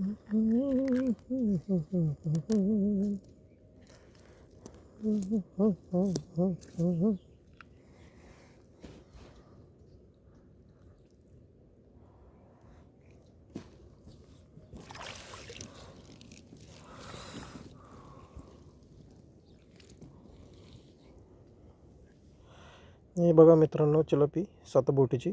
हे बघा मित्रांनो चिलापी सातबोटीची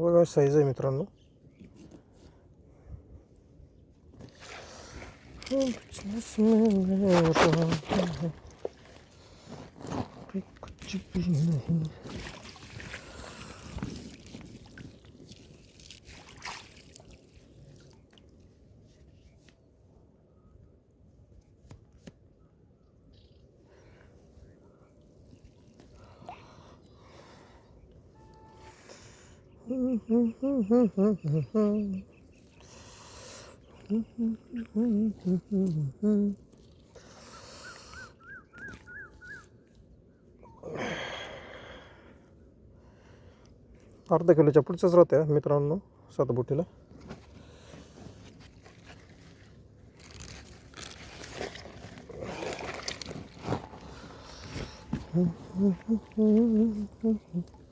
बघा साईज आहे मित्रांनो अर्धा किलोच्या पुढच्याच राहत्या मित्रांनो सातबुटीला Mm-hmm.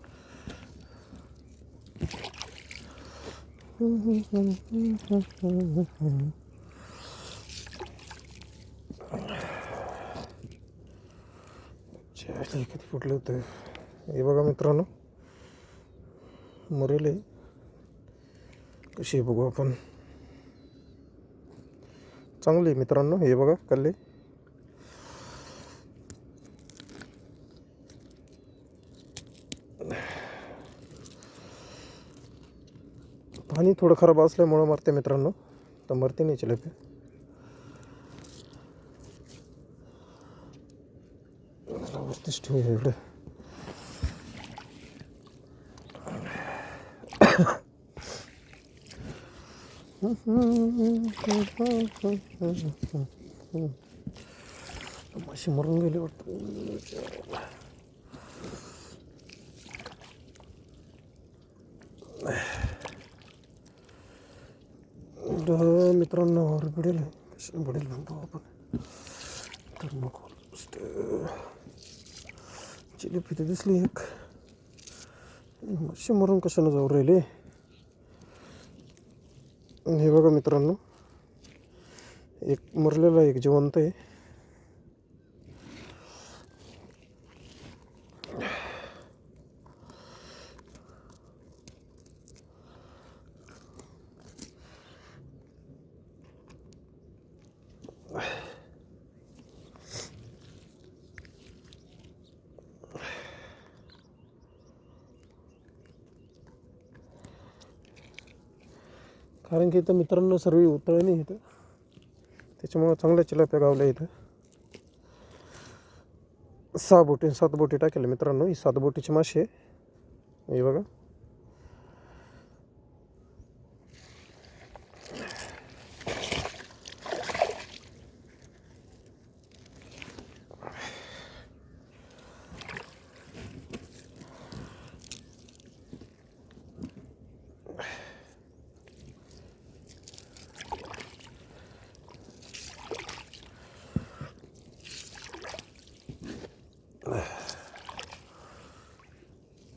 किती फुटलं होतं? हे बघा मित्रांनो. मरेल आहे कशी आहे बघू आपण. चांगली आहे मित्रांनो हे बघा कल्ले. पाणी थोडं खराब असल्यामुळं मरते मित्रांनो. तर मरते नाही चिलपे वरतीच ठेवूया इकडे. माशी मरून गेली वाटतं. तर मित्रांनो वर पडेल म्हणतो आपण. तर मग चिलिपी तर दिसली एक. मशी मरून कशानं जाऊ राहिले? हे बघा मित्रांनो एक मरलेला एक जिवंत आहे. कारण की इथं मित्रांनो सर्व उतळ नाही इथं त्याच्यामुळं चांगल्या चिलाप्या गावल्या इथं. सहा बोटी सात बोटी टाकेल मित्रांनो. ही सात बोटीची मासे आहे. हे बघा.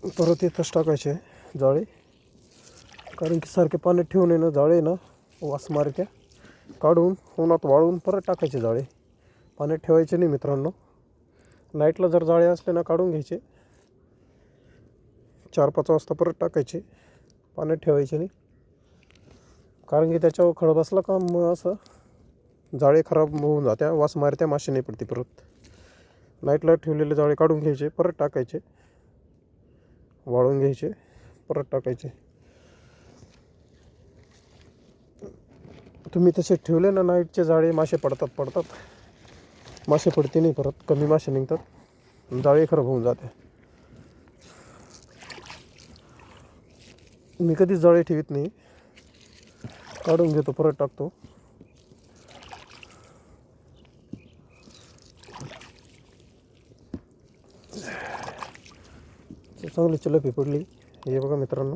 परत इथंच टाकायचे जाळे. कारण की सारखे पाण्यात ठेवून आहे ना जाळे ना वास मारत्या. काढून उन्हात वाळून परत टाकायचे जाळे. पाण्यात ठेवायचे नाही मित्रांनो. नाईटला जर जाळे असले ना काढून घ्यायचे. चार पाच वाजता परत टाकायचे. पाण्यात ठेवायचे नाही. कारण की त्याच्यावर खळ बसला का मग असं जाळे खराब होऊन जात्या वास मारत्या मासे नाही पडते परत. नाईटला ठेवलेले जाळे काढून घ्यायचे परत टाकायचे. वाळून घ्यायचे परत टाकायचे. तुम्ही तसे ठेवले ना नाईटचे जाळे मासे पडतात पडतात. मासे पडते नाही परत कमी मासे निघतात. जाळे खराब होऊन जाते. मी कधीच जाळे ठेवीत नाही. काढून घेतो परत टाकतो. चांगली चिलपी पडली हे बघा मित्रांनो